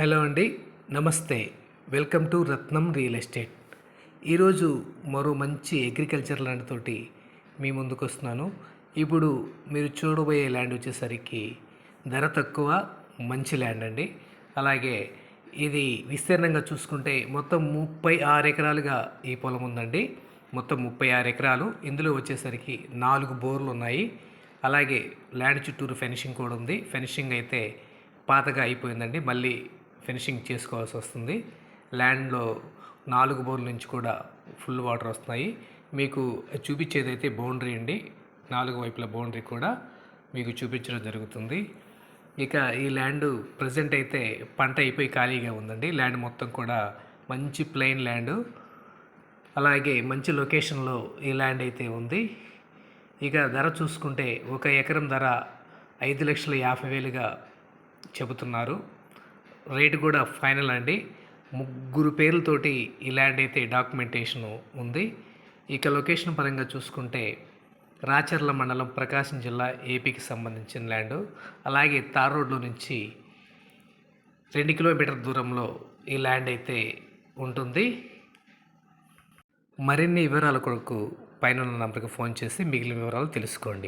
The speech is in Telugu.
హలో అండి నమస్తే. Welcome to Ratnam real estate. ఈరోజు మరో మంచి అగ్రికల్చర్ ల్యాండ్ తోటి మీ ముందుకు వస్తున్నాను. ఇప్పుడు మీరు చూడబోయే ల్యాండ్ వచ్చేసరికి ధర తక్కువ మంచి ల్యాండ్ అండి. అలాగే ఇది విస్తీర్ణంగా చూసుకుంటే మొత్తం ముప్పై ఆరు ఎకరాలుగా ఈ పొలం ఉందండి. మొత్తం ముప్పై ఆరు ఎకరాలు. ఇందులో వచ్చేసరికి నాలుగు బోర్లు ఉన్నాయి. అలాగే ల్యాండ్ చుట్టూరు ఫెనిషింగ్ కూడా ఉంది. ఫెనిషింగ్ అయితే పాతగా అయిపోయిందండి. మళ్ళీ ఫినిషింగ్ చేసుకోవాల్సి వస్తుంది. ల్యాండ్లో నాలుగు బోర్ల నుంచి కూడా ఫుల్ వాటర్ వస్తున్నాయి. మీకు చూపించేది అయితే బౌండరీ అండి. నాలుగు వైపుల బౌండరీ కూడా మీకు చూపించడం జరుగుతుంది. ఇక ఈ ల్యాండ్ ప్రజెంట్ అయితే పంట అయిపోయి ఖాళీగా ఉందండి. ల్యాండ్ మొత్తం కూడా మంచి ప్లెయిన్ ల్యాండ్. అలాగే మంచి లొకేషన్లో ఈ ల్యాండ్ అయితే ఉంది. ఇక ధర చూసుకుంటే ఒక ఎకరం ధర ఐదు లక్షల యాభై వేలుగా చెబుతున్నారు. రేటు కూడా ఫైనల్ అండి. ముగ్గురు పేర్లతోటి ఈ ల్యాండ్ అయితే డాక్యుమెంటేషన్ ఉంది. ఇక లొకేషన్ పరంగా చూసుకుంటే రాచర్ల మండలం ప్రకాశం జిల్లా ఏపీకి సంబంధించిన ల్యాండ్. అలాగే తార్ రోడ్లో నుంచి రెండు కిలోమీటర్ దూరంలో ఈ ల్యాండ్ అయితే ఉంటుంది. మరిన్ని వివరాల కొరకు పైన నంబర్కి ఫోన్ చేసి మిగిలిన వివరాలు తెలుసుకోండి.